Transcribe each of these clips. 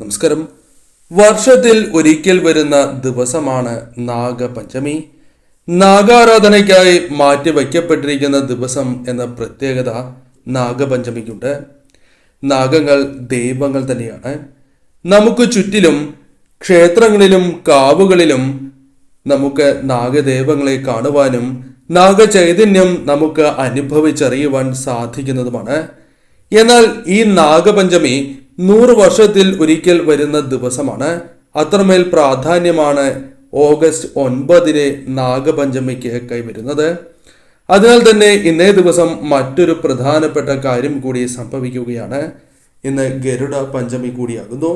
നമസ്കാരം. വർഷത്തിൽ ഒരിക്കൽ വരുന്ന ദിവസമാണ് നാഗപഞ്ചമി. നാഗാരാധനയ്ക്കായി മാറ്റി വയ്ക്കപ്പെട്ടിരിക്കുന്ന ദിവസം എന്ന പ്രത്യേകത നാഗപഞ്ചമിക്കുണ്ട്. നാഗങ്ങൾ ദൈവങ്ങൾ തന്നെയാണ്. നമുക്ക് ചുറ്റിലും ക്ഷേത്രങ്ങളിലും കാവുകളിലും നമുക്ക് നാഗദേവങ്ങളെ കാണുവാനും നാഗചൈതന്യം നമുക്ക് അനുഭവിച്ചറിയുവാൻ സാധിക്കുന്നതുമാണ്. എന്നാൽ ഈ നാഗപഞ്ചമി നൂറ് വർഷത്തിൽ ഒരിക്കൽ വരുന്ന ദിവസമാണ്. അത്രമേൽ പ്രാധാന്യമാണ് ഓഗസ്റ്റ് ഒൻപതിന് നാഗപഞ്ചമിക്ക് കൈവരുന്നത്. അതിനാൽ തന്നെ ഇന്നേ ദിവസം മറ്റൊരു പ്രധാനപ്പെട്ട കാര്യം കൂടി സംഭവിക്കുകയാണ്. ഇന്ന് ഗരുഡ പഞ്ചമി കൂടിയാകുന്നു.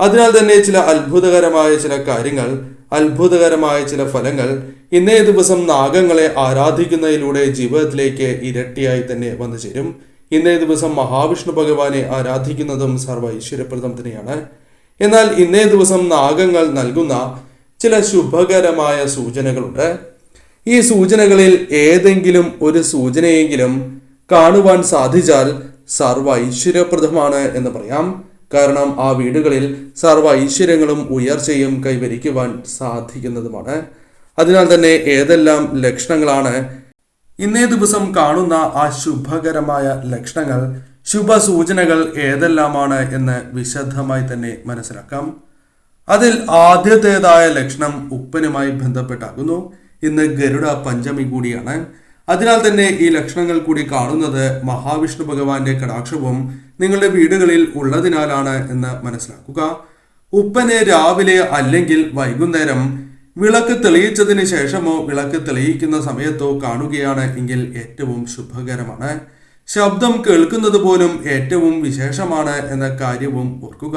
അതിനാൽ തന്നെ ചില അത്ഭുതകരമായ ചില കാര്യങ്ങൾ അത്ഭുതകരമായ ചില ഫലങ്ങൾ ഇന്നേ ദിവസം നാഗങ്ങളെ ആരാധിക്കുന്നതിലൂടെ ജീവിതത്തിലേക്ക് ഇരട്ടിയായി തന്നെ വന്നു ചേരും. ഇന്നേ ദിവസം മഹാവിഷ്ണു ഭഗവാനെ ആരാധിക്കുന്നതും സർവ ഐശ്വര്യപ്രദം തന്നെയാണ് എന്നാൽ ഇന്നേ ദിവസം നാഗങ്ങൾ നൽകുന്ന ചില ശുഭകരമായ സൂചനകളുണ്ട്. ഈ സൂചനകളിൽ ഏതെങ്കിലും ഒരു സൂചനയെങ്കിലും കാണുവാൻ സാധിച്ചാൽ സർവ ഐശ്വര്യപ്രദമാണ് എന്ന് പറയാം. കാരണം ആ വീടുകളിൽ സർവ ഐശ്വര്യങ്ങളും ഉയർച്ചയും കൈവരിക്കുവാൻ സാധിക്കുന്നതുമാണ്. അതിനാൽ തന്നെ ഏതെല്ലാം ലക്ഷണങ്ങളാണ് ഇന്നേ ദിവസം കാണുന്ന ആ ശുഭകരമായ ലക്ഷണങ്ങൾ ശുഭ സൂചനകൾ ഏതെല്ലാമാണ് എന്ന് വിശദമായി തന്നെ മനസ്സിലാക്കാം. അതിൽ ആദ്യത്തേതായ ലക്ഷണം ഉപ്പനുമായി ബന്ധപ്പെട്ടാകുന്നു. ഇന്ന് ഗരുഡ പഞ്ചമി കൂടിയാണ്. അതിനാൽ തന്നെ ഈ ലക്ഷണങ്ങൾ കൂടി കാണുന്നത് മഹാവിഷ്ണു ഭഗവാന്റെ കടാക്ഷവും നിങ്ങളുടെ വീടുകളിൽ ഉള്ളതിനാലാണ് എന്ന് മനസ്സിലാക്കുക. ഉപ്പനെ രാവിലെ അല്ലെങ്കിൽ വൈകുന്നേരം വിളക്ക് തെളിയിച്ചതിന് ശേഷമോ വിളക്ക് തെളിയിക്കുന്ന സമയത്തോ കാണുകയാണ് എങ്കിൽ ഏറ്റവും ശുഭകരമാണ്. ശബ്ദം കേൾക്കുന്നത് പോലും ഏറ്റവും വിശേഷമാണ് എന്ന കാര്യവും ഓർക്കുക.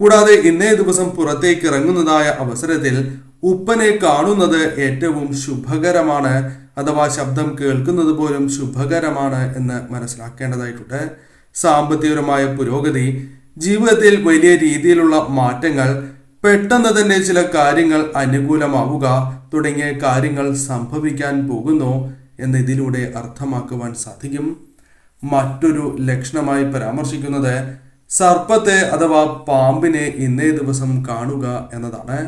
കൂടാതെ ഇന്നേ ദിവസം പുറത്തേക്ക് ഇറങ്ങുന്നതായ അവസരത്തിൽ ഉപ്പനെ കാണുന്നത് ഏറ്റവും ശുഭകരമാണ് അഥവാ ശബ്ദം കേൾക്കുന്നത് പോലും ശുഭകരമാണ് എന്ന് മനസ്സിലാക്കേണ്ടതായിട്ടുണ്ട്. സാമ്പത്തികപരമായ പുരോഗതി ജീവിതത്തിൽ വലിയ രീതിയിലുള്ള മാറ്റങ്ങൾ പെട്ടെന്ന് തന്നെ ചില കാര്യങ്ങൾ അനുകൂലമാവുക തുടങ്ങിയ കാര്യങ്ങൾ സംഭവിക്കാൻ പോകുന്നു എന്ന് ഇതിലൂടെ അർത്ഥമാക്കുവാൻ സാധിക്കും. മറ്റൊരു ലക്ഷണമായി പരാമർശിക്കുന്നത് സർപ്പത്തെ അഥവാ പാമ്പിനെ ഇന്നേ ദിവസം കാണുക എന്നതാണ്.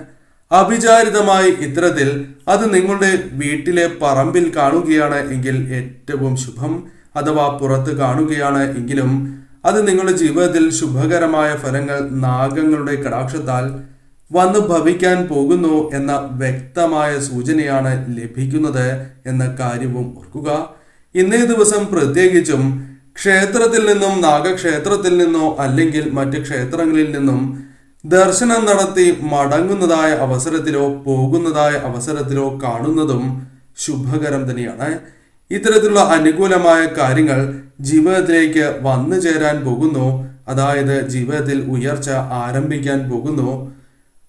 അവിചാരിതമായി ഇത്തരത്തിൽ അത് നിങ്ങളുടെ വീട്ടിലെ പറമ്പിൽ കാണുകയാണ് എങ്കിൽ ഏറ്റവും ശുഭം. അഥവാ പുറത്ത് കാണുകയാണ് എങ്കിലും അത് നിങ്ങളുടെ ജീവിതത്തിൽ ശുഭകരമായ ഫലങ്ങൾ നാഗങ്ങളുടെ കടാക്ഷത്താൽ വന്നു ഭവിക്കാൻ പോകുന്നു എന്ന വ്യക്തമായ സൂചനയാണ് ലഭിക്കുന്നത് എന്ന കാര്യവും ഓർക്കുക. ഇന്നേ ദിവസം പ്രത്യേകിച്ചും ക്ഷേത്രത്തിൽ നിന്നും നാഗക്ഷേത്രത്തിൽ നിന്നോ അല്ലെങ്കിൽ മറ്റ് ക്ഷേത്രങ്ങളിൽ നിന്നും ദർശനം നടത്തി മടങ്ങുന്നതായ അവസരത്തിലോ പോകുന്നതായ അവസരത്തിലോ കാണുന്നതും ശുഭകരം തന്നെയാണ്. ഇത്തരത്തിലുള്ള അനുകൂലമായ കാര്യങ്ങൾ ജീവിതത്തിലേക്ക് വന്നു ചേരാൻ പോകുന്നു. അതായത് ജീവിതത്തിൽ ഉയർച്ച ആരംഭിക്കാൻ പോകുന്നു.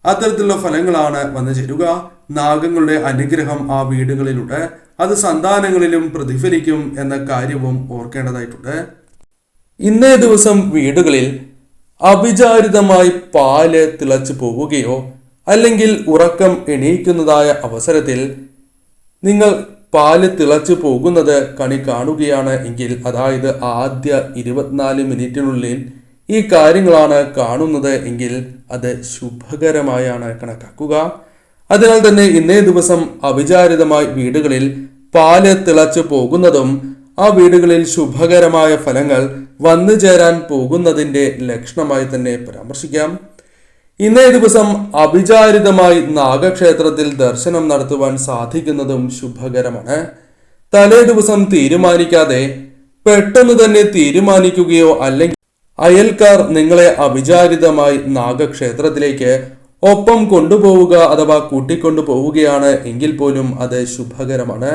അത്തരത്തിലുള്ള ഫലങ്ങളാണ് വന്നു ചേരുക. നാഗങ്ങളുടെ അനുഗ്രഹം ആ വീടുകളിലുണ്ട്. അത് സന്താനങ്ങളിലും പ്രതിഫലിക്കും എന്ന കാര്യവും ഓർക്കേണ്ടതായിട്ടുണ്ട്. ഇന്നേ ദിവസം വീടുകളിൽ അവിചാരിതമായി പാൽ തിളച്ചു പോവുകയോ അല്ലെങ്കിൽ ഉറക്കം എണീക്കുന്നതായ അവസരത്തിൽ നിങ്ങൾ പാൽ തിളച്ചു പോകുന്നത് കണി കാണുകയാണ് എങ്കിൽ അതായത് ആദ്യ ഇരുപത്തിനാല് മിനിറ്റിനുള്ളിൽ ഈ കാര്യങ്ങളാണ് കാണുന്നത് എങ്കിൽ അത് ശുഭകരമായാണ് കണക്കാക്കുക. അതിനാൽ തന്നെ ഇന്നേ ദിവസം അവിചാരിതമായി വീടുകളിൽ പാൽ തിളച്ചു പോകുന്നതും ആ വീടുകളിൽ ശുഭകരമായ ഫലങ്ങൾ വന്നു ചേരാൻ പോകുന്നതിന്റെ ലക്ഷണമായി തന്നെ പരാമർശിക്കാം. ഇന്നേ ദിവസം അവിചാരിതമായി നാഗക്ഷേത്രത്തിൽ ദർശനം നടത്തുവാൻ സാധിക്കുന്നതും ശുഭകരമാണ്. തലേ ദിവസം തീരുമാനിക്കാതെ പെട്ടെന്ന് തന്നെ തീരുമാനിക്കുകയോ അല്ലെങ്കിൽ അയൽക്കാർ നിങ്ങളെ അവിചാരിതമായി നാഗക്ഷേത്രത്തിലേക്ക് ഒപ്പം കൊണ്ടുപോവുക അഥവാ കൂട്ടിക്കൊണ്ടു പോവുകയാണ് എങ്കിൽ പോലും അത് ശുഭകരമാണ്.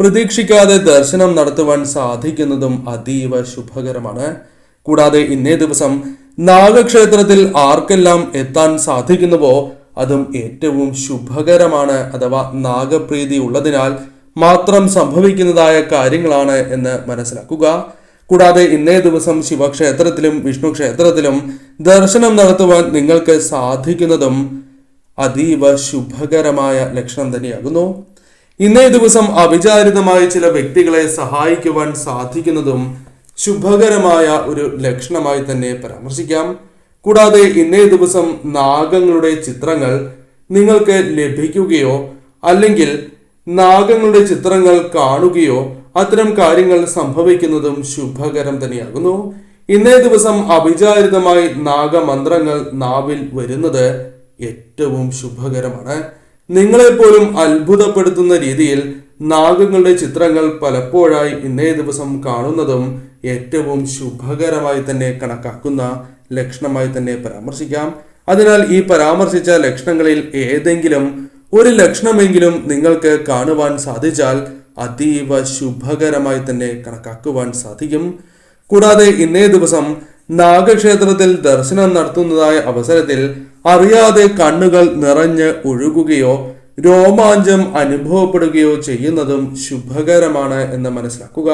പ്രതീക്ഷിക്കാതെ ദർശനം നടത്തുവാൻ സാധിക്കുന്നതും അതീവ ശുഭകരമാണ്. കൂടാതെ ഇന്നേ ദിവസം നാഗക്ഷേത്രത്തിൽ ആർക്കെല്ലാം എത്താൻ സാധിക്കുന്നുവോ അതും ഏറ്റവും ശുഭകരമാണ് അഥവാ നാഗപ്രീതി ഉള്ളതിനാൽ മാത്രം സംഭവിക്കുന്നതായ കാര്യങ്ങളാണ് എന്ന് മനസ്സിലാക്കുക. കൂടാതെ ഇന്നേ ദിവസം ശിവക്ഷേത്രത്തിലും വിഷ്ണു ക്ഷേത്രത്തിലും ദർശനം നടത്തുവാൻ നിങ്ങൾക്ക് സാധിക്കുന്നതും അതീവ ശുഭകരമായ ലക്ഷണം തന്നെയാകുന്നു. ഇന്നേ ദിവസം അവിചാരിതമായി ചില വ്യക്തികളെ സഹായിക്കുവാൻ സാധിക്കുന്നതും ശുഭകരമായ ഒരു ലക്ഷണമായി തന്നെ പരാമർശിക്കാം. കൂടാതെ ഇന്നേ ദിവസം നാഗങ്ങളുടെ ചിത്രങ്ങൾ നിങ്ങൾക്ക് ലഭിക്കുകയോ അല്ലെങ്കിൽ നാഗങ്ങളുടെ ചിത്രങ്ങൾ കാണുകയോ അത്തരം കാര്യങ്ങൾ സംഭവിക്കുന്നതും ശുഭകരം തന്നെയാകുന്നു. ഇന്നേ ദിവസം അവിചാരിതമായി നാഗമന്ത്രങ്ങൾ നാവിൽ വരുന്നത് ഏറ്റവും ശുഭകരമാണ്. നിങ്ങളെപ്പോലും അത്ഭുതപ്പെടുത്തുന്ന രീതിയിൽ നാഗങ്ങളുടെ ചിത്രങ്ങൾ പലപ്പോഴായി ഇന്നേ ദിവസം കാണുന്നതും ഏറ്റവും ശുഭകരമായി തന്നെ കണക്കാക്കുന്ന ലക്ഷണമായി തന്നെ പരാമർശിക്കാം. അതിനാൽ ഈ പരാമർശിച്ച ലക്ഷണങ്ങളിൽ ഏതെങ്കിലും ഒരു ലക്ഷണമെങ്കിലും നിങ്ങൾക്ക് കാണുവാൻ സാധിച്ചാൽ അതീവ ശുഭകരമായി തന്നെ കണക്കാക്കുവാൻ സാധിക്കും. കൂടാതെ ഇന്നേ ദിവസം നാഗക്ഷേത്രത്തിൽ ദർശനം നടത്തുന്നതായ അവസരത്തിൽ അറിയാതെ കണ്ണുകൾ നിറഞ്ഞ് ഒഴുകുകയോ രോമാഞ്ചം അനുഭവപ്പെടുകയോ ചെയ്യുന്നതും ശുഭകരമാണ് എന്ന് മനസ്സിലാക്കുക.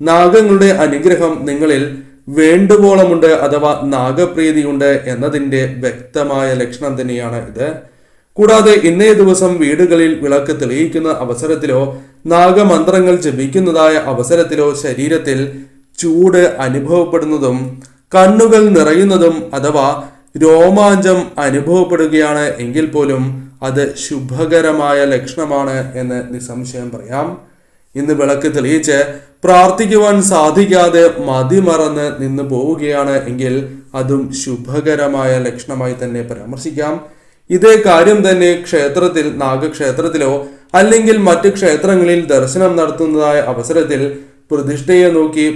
നാഗങ്ങളുടെ അനുഗ്രഹം നിങ്ങളിൽ വേണ്ടുവോളമുണ്ട് അഥവാ നാഗപ്രീതിയുണ്ട് എന്നതിന്റെ വ്യക്തമായ ലക്ഷണം തന്നെയാണ് ഇത്. കൂടാതെ ഇന്നേ ദിവസം വീടുകളിൽ വിളക്ക് തെളിയിക്കുന്ന അവസരത്തിലോ നാഗമന്ത്രങ്ങൾ ജപിക്കുന്നതായ അവസരത്തിലോ ശരീരത്തിൽ ചൂട് അനുഭവപ്പെടുന്നതും കണ്ണുകൾ നിറയുന്നതും അഥവാ രോമാഞ്ചം അനുഭവപ്പെടുകയാണ് എങ്കിൽ പോലും അത് ശുഭകരമായ ലക്ഷണമാണ് എന്ന് നിസ്സംശയം പറയാം. ഇന്ന് വിളക്ക് തെളിയിച്ച് പ്രാർത്ഥിക്കുവാൻ സാധിക്കാതെ മതിമറന്ന് നിന്ന് പോവുകയാണ് എങ്കിൽ അതും ശുഭകരമായ ലക്ഷണമായി തന്നെ പരാമർശിക്കാം. ഇതേ കാര്യം തന്നെ ക്ഷേത്രത്തിൽ നാഗക്ഷേത്രത്തിലോ അല്ലെങ്കിൽ മറ്റ് ക്ഷേത്രങ്ങളിൽ ദർശനം നടത്തുന്നതായ അവസരത്തിൽ പ്രതിഷ്ഠയെ നോക്കി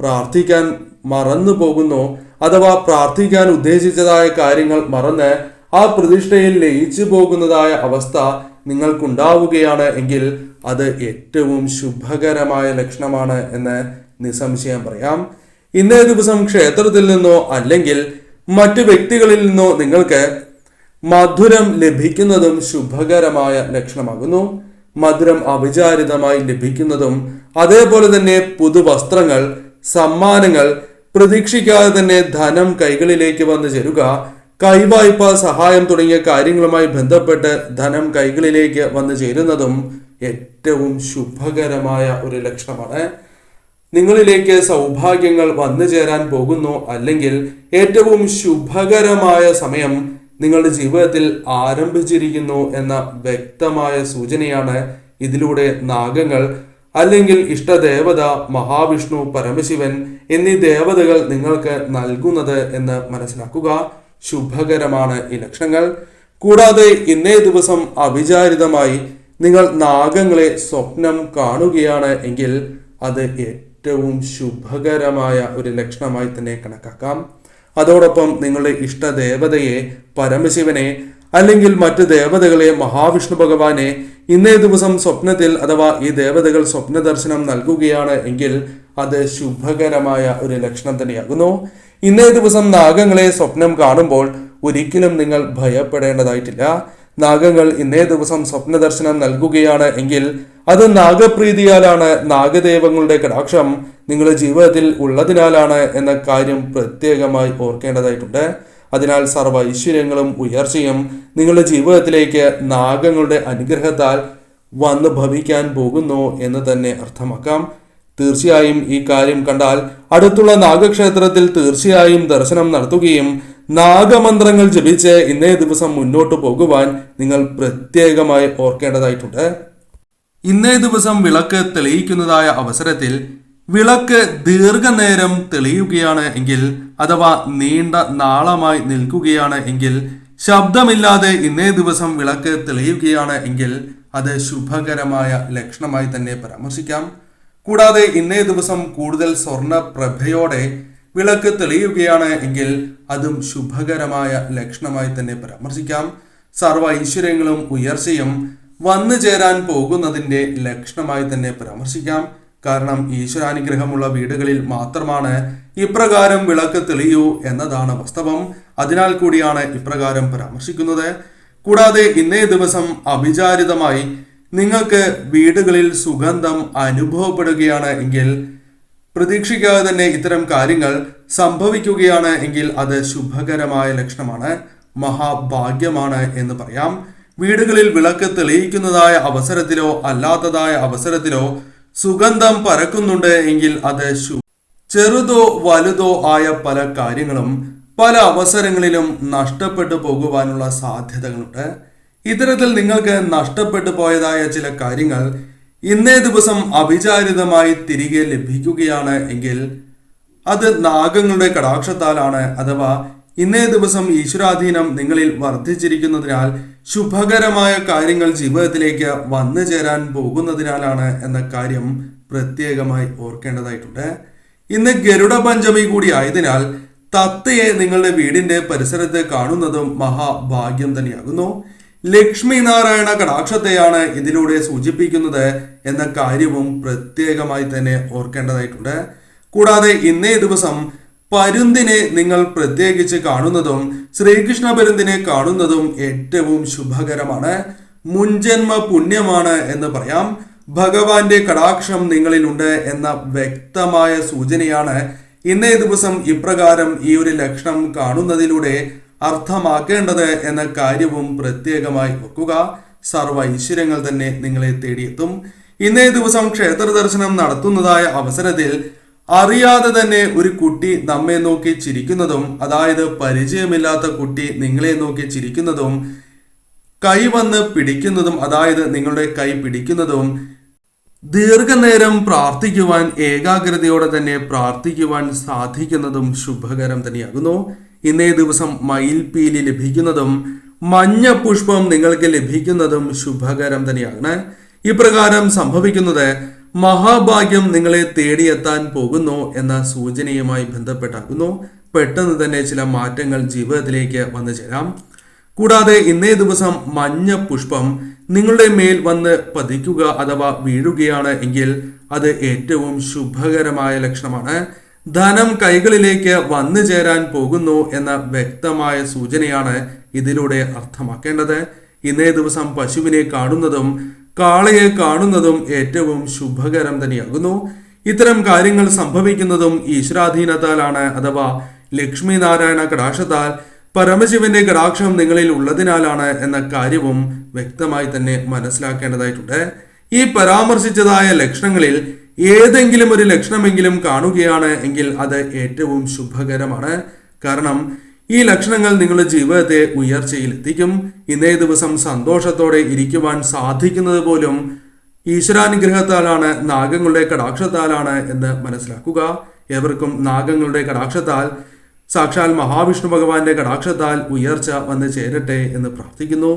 പ്രാർത്ഥിക്കാൻ മറന്നു പോകുന്നു അഥവാ പ്രാർത്ഥിക്കാൻ ഉദ്ദേശിച്ചതായ കാര്യങ്ങൾ മറന്ന് ആ പ്രതിഷ്ഠയിൽ ലയിച്ചു പോകുന്നതായ അവസ്ഥ നിങ്ങൾക്കുണ്ടാവുകയാണ് എങ്കിൽ അത് ഏറ്റവും ശുഭകരമായ ലക്ഷണമാണ് എന്ന് നിസ്സംശയം പറയാം. ഇന്നേ ദിവസം ക്ഷേത്രത്തിൽ നിന്നോ അല്ലെങ്കിൽ മറ്റു വ്യക്തികളിൽ നിന്നോ നിങ്ങൾക്ക് മധുരം ലഭിക്കുന്നതും ശുഭകരമായ ലക്ഷണമാകുന്നു. മധുരം അവിചാരിതമായി ലഭിക്കുന്നതും അതേപോലെ തന്നെ പുതുവസ്ത്രങ്ങൾ സമ്മാനങ്ങൾ പ്രതീക്ഷിക്കാതെ തന്നെ ധനം കൈകളിലേക്ക് വന്നു ചേരുക കൈവായ്പ സഹായം തുടങ്ങിയ കാര്യങ്ങളുമായി ബന്ധപ്പെട്ട് ധനം കൈകളിലേക്ക് വന്നു ചേരുന്നതും ഏറ്റവും ശുഭകരമായ ഒരു ലക്ഷണമാണ്. നിങ്ങളിലേക്ക് സൗഭാഗ്യങ്ങൾ വന്നു ചേരാൻ പോകുന്നു അല്ലെങ്കിൽ ഏറ്റവും ശുഭകരമായ സമയം നിങ്ങളുടെ ജീവിതത്തിൽ ആരംഭിച്ചിരിക്കുന്നു എന്ന വ്യക്തമായ സൂചനയാണ് ഇതിലൂടെ നാഗങ്ങൾ അല്ലെങ്കിൽ ഇഷ്ടദേവത മഹാവിഷ്ണു പരമശിവൻ എന്നീ ദേവതകൾ നിങ്ങൾക്ക് നൽകുന്നത് എന്ന് മനസ്സിലാക്കുക. ശുഭകരമാണ് ഈ ലക്ഷണങ്ങൾ. കൂടാതെ ഇന്നേ ദിവസം അവിചാരിതമായി നിങ്ങൾ നാഗങ്ങളെ സ്വപ്നം കാണുകയാണ് എങ്കിൽ അത് ഏറ്റവും ശുഭകരമായ ഒരു ലക്ഷണമായി തന്നെ കണക്കാക്കാം. അതോടൊപ്പം നിങ്ങളുടെ ഇഷ്ടദേവതയെ പരമശിവനെ അല്ലെങ്കിൽ മറ്റ് ദേവതകളെ മഹാവിഷ്ണു ഭഗവാനെ ഇന്നേ ദിവസം സ്വപ്നത്തിൽ അഥവാ ഈ ദേവതകൾ സ്വപ്ന ദർശനം നൽകുകയാണ് എങ്കിൽ അത് ശുഭകരമായ ഒരു ലക്ഷണം തന്നെയാകുന്നു. ഇന്നേ ദിവസം നാഗങ്ങളെ സ്വപ്നം കാണുമ്പോൾ ഒരിക്കലും നിങ്ങൾ ഭയപ്പെടേണ്ടതായിട്ടില്ല. നാഗങ്ങൾ ഇന്നേ ദിവസം സ്വപ്ന ദർശനം നൽകുകയാണ് എങ്കിൽ അത് നാഗപ്രീതിയാലാണ് നാഗദേവങ്ങളുടെ കടാക്ഷം നിങ്ങളുടെ ജീവിതത്തിൽ ഉള്ളതിനാലാണ് എന്ന കാര്യം പ്രത്യേകമായി ഓർക്കേണ്ടതായിട്ടുണ്ട്. അതിനാൽ സർവ ഐശ്വര്യങ്ങളും ഉയർച്ചയും നിങ്ങളുടെ ജീവിതത്തിലേക്ക് നാഗങ്ങളുടെ അനുഗ്രഹത്താൽ വന്ന് ഭവിക്കാൻ പോകുന്നു എന്ന് തന്നെ അർത്ഥമാക്കാം. തീർച്ചയായും ഈ കാര്യം കണ്ടാൽ അടുത്തുള്ള നാഗക്ഷേത്രത്തിൽ തീർച്ചയായും ദർശനം നടത്തുകയും നാഗമന്ത്രങ്ങൾ ജപിച്ച് ഇന്നേ ദിവസം മുന്നോട്ട് പോകുവാൻ നിങ്ങൾ പ്രത്യേകമായി ഓർക്കേണ്ടതായിട്ടുണ്ട്. ഇന്നേ ദിവസം വിളക്ക് തെളിയിക്കുന്നതായ അവസരത്തിൽ വിളക്ക് ദീർഘനേരം തെളിയുകയാണ് എങ്കിൽ അഥവാ നീണ്ട നാളമായി നിൽക്കുകയാണ് എങ്കിൽ ശബ്ദമില്ലാതെ ഇന്നേ ദിവസം വിളക്ക് തെളിയുകയാണ് എങ്കിൽ അത് ശുഭകരമായ ലക്ഷണമായി തന്നെ പരാമർശിക്കാം. കൂടാതെ ഇന്നേ ദിവസം കൂടുതൽ സ്വർണ പ്രഭയോടെ വിളക്ക് തെളിയുകയാണ് എങ്കിൽ അതും ശുഭകരമായ ലക്ഷണമായി തന്നെ പരാമർശിക്കാം. സർവ ഐശ്വര്യങ്ങളും ഉയർച്ചയും വന്നു ചേരാൻ പോകുന്നതിന്റെ ലക്ഷണമായി തന്നെ പരാമർശിക്കാം. കാരണം ഈശ്വരാനുഗ്രഹമുള്ള വീടുകളിൽ മാത്രമാണ് ഇപ്രകാരം വിളക്ക് തെളിയൂ എന്നതാണ് വാസ്തവം. അതിനാൽ കൂടിയാണ് ഇപ്രകാരം പരാമർശിക്കുന്നത്. കൂടാതെ ഇന്നേ ദിവസം അവിചാരിതമായി നിങ്ങൾക്ക് വീടുകളിൽ സുഗന്ധം അനുഭവപ്പെടുകയാണ് എങ്കിൽ പ്രതീക്ഷിക്കാതെ തന്നെ ഇത്തരം കാര്യങ്ങൾ സംഭവിക്കുകയാണ് എങ്കിൽ അത് ശുഭകരമായ ലക്ഷണമാണ് മഹാഭാഗ്യമാണ് എന്ന് പറയാം. വീടുകളിൽ വിളക്ക് തെളിയിക്കുന്നതായ അവസരത്തിലോ അല്ലാത്തതായ അവസരത്തിലോ സുഗന്ധം പരക്കുന്നുണ്ട് എങ്കിൽ അത് ചെറുതോ വലുതോ ആയ പല കാര്യങ്ങളും പല അവസരങ്ങളിലും നഷ്ടപ്പെട്ടു പോകുവാനുള്ള സാധ്യതകളുണ്ട്. ഇത്തരത്തിൽ നിങ്ങൾക്ക് നഷ്ടപ്പെട്ടു പോയതായ ചില കാര്യങ്ങൾ ഇന്നേ ദിവസം അവിചാരിതമായി തിരികെ ലഭിക്കുകയാണ് എങ്കിൽ അത് നാഗങ്ങളുടെ കടാക്ഷത്താലാണ് അഥവാ ഇന്നേ ദിവസം ഈശ്വരാധീനം നിങ്ങളിൽ വർദ്ധിച്ചിരിക്കുന്നതിനാൽ ശുഭകരമായ കാര്യങ്ങൾ ജീവിതത്തിലേക്ക് വന്നു ചേരാൻ പോകുന്നതിനാലാണ് എന്ന കാര്യം പ്രത്യേകമായി ഓർക്കേണ്ടതായിട്ടുണ്ട്. ഇന്ന് ഗരുഡ പഞ്ചമി കൂടി ആയതിനാൽ തത്തയെ നിങ്ങളുടെ വീടിന്റെ പരിസരത്ത് കാണുന്നതും മഹാഭാഗ്യം തന്നെയാകുന്നു. ലക്ഷ്മി നാരായണ കടാക്ഷത്തെയാണ് ഇതിലൂടെ സൂചിപ്പിക്കുന്നത് എന്ന കാര്യവും പ്രത്യേകമായി തന്നെ ഓർക്കേണ്ടതായിട്ടുണ്ട്. കൂടാതെ ഇന്നേ ദിവസം പരുന്തിനെ നിങ്ങൾ പ്രത്യേകിച്ച് കാണുന്നതും ശ്രീകൃഷ്ണ പരുന്തിനെ കാണുന്നതും ഏറ്റവും ശുഭകരമാണ്. മുൻജന്മ പുണ്യമാണ് എന്ന് പറയാം. ഭഗവാന്റെ കടാക്ഷം നിങ്ങളിലുണ്ട് എന്ന വ്യക്തമായ സൂചനയാണ് ഇന്നേ ദിവസം ഇപ്രകാരം ഈ ഒരു ലക്ഷണം കാണുന്നതിലൂടെ അർത്ഥമാക്കേണ്ടത് എന്ന കാര്യവും പ്രത്യേകമായി വെക്കുക. സർവ ഐശ്വര്യങ്ങൾ തന്നെ നിങ്ങളെ തേടിയെത്തും. ഇന്നേ ദിവസം ക്ഷേത്ര ദർശനം നടത്തുന്നതായ അവസരത്തിൽ അറിയാതെ തന്നെ ഒരു കുട്ടി നമ്മെ നോക്കി ചിരിക്കുന്നതും അതായത് പരിചയമില്ലാത്ത കുട്ടി നിങ്ങളെ നോക്കി ചിരിക്കുന്നതും കൈ വന്ന് പിടിക്കുന്നതും അതായത് നിങ്ങളുടെ കൈ പിടിക്കുന്നതും ദീർഘനേരം പ്രാർത്ഥിക്കുവാൻ ഏകാഗ്രതയോടെ തന്നെ പ്രാർത്ഥിക്കുവാൻ സാധിക്കുന്നതും ശുഭകരം തന്നെയാകുന്നു. ഇന്നേ ദിവസം മയിൽപീലി ലഭിക്കുന്നതും മഞ്ഞ പുഷ്പം നിങ്ങൾക്ക് ലഭിക്കുന്നതും ശുഭകരം തന്നെയാണ്. ഇപ്രകാരം സംഭവിക്കുന്നത് മഹാഭാഗ്യം നിങ്ങളെ തേടിയെത്താൻ പോകുന്നു എന്ന സൂചനയുമായി ബന്ധപ്പെട്ടാകുന്നു. പെട്ടെന്ന് തന്നെ ചില മാറ്റങ്ങൾ ജീവിതത്തിലേക്ക് വന്നു ചേരാം. കൂടാതെ ഇന്നേ ദിവസം മഞ്ഞ പുഷ്പം നിങ്ങളുടെ മേൽ വന്ന് പതിക്കുക അഥവാ വീഴുകയാണ് എങ്കിൽ അത് ഏറ്റവും ശുഭകരമായ ലക്ഷണമാണ്. ധനം കൈകളിലേക്ക് വന്നു ചേരാൻ പോകുന്നു എന്ന വ്യക്തമായ സൂചനയാണ് ഇതിലൂടെ അർത്ഥമാക്കേണ്ടത്. ഇന്നേ ദിവസം പശുവിനെ കാണുന്നതും കാളയെ കാണുന്നതും ഏറ്റവും ശുഭകരം തന്നെയാകുന്നു. ഇത്തരം കാര്യങ്ങൾ സംഭവിക്കുന്നതും ഈശ്വരാധീനത്താലാണ് അഥവാ ലക്ഷ്മി നാരായണ കടാക്ഷത്താൽ പരമശിവന്റെ കടാക്ഷം നിങ്ങളിൽ ഉള്ളതിനാലാണ് എന്ന കാര്യവും വ്യക്തമായി തന്നെ മനസ്സിലാക്കേണ്ടതായിട്ടുണ്ട്. ഈ പരാമർശിച്ചതായ ലക്ഷണങ്ങളിൽ ഏതെങ്കിലും ഒരു ലക്ഷണമെങ്കിലും കാണുകയാണ് എങ്കിൽ അത് ഏറ്റവും ശുഭകരമാണ്. കാരണം ഈ ലക്ഷണങ്ങൾ നിങ്ങളുടെ ജീവിതത്തെ ഉയർച്ചയിലെത്തിക്കും. ഇന്നേ ദിവസം സന്തോഷത്തോടെ ഇരിക്കുവാൻ സാധിക്കുന്നത് പോലും ഈശ്വരാനുഗ്രഹത്താലാണ് നാഗങ്ങളുടെ കടാക്ഷത്താലാണ് എന്ന് മനസ്സിലാക്കുക. എവർക്കും നാഗങ്ങളുടെ കടാക്ഷത്താൽ സാക്ഷാൽ മഹാവിഷ്ണു ഭഗവാന്റെ കടാക്ഷത്താൽ ഉയർച്ച വന്ന് ചേരട്ടെ എന്ന് പ്രാർത്ഥിക്കുന്നു.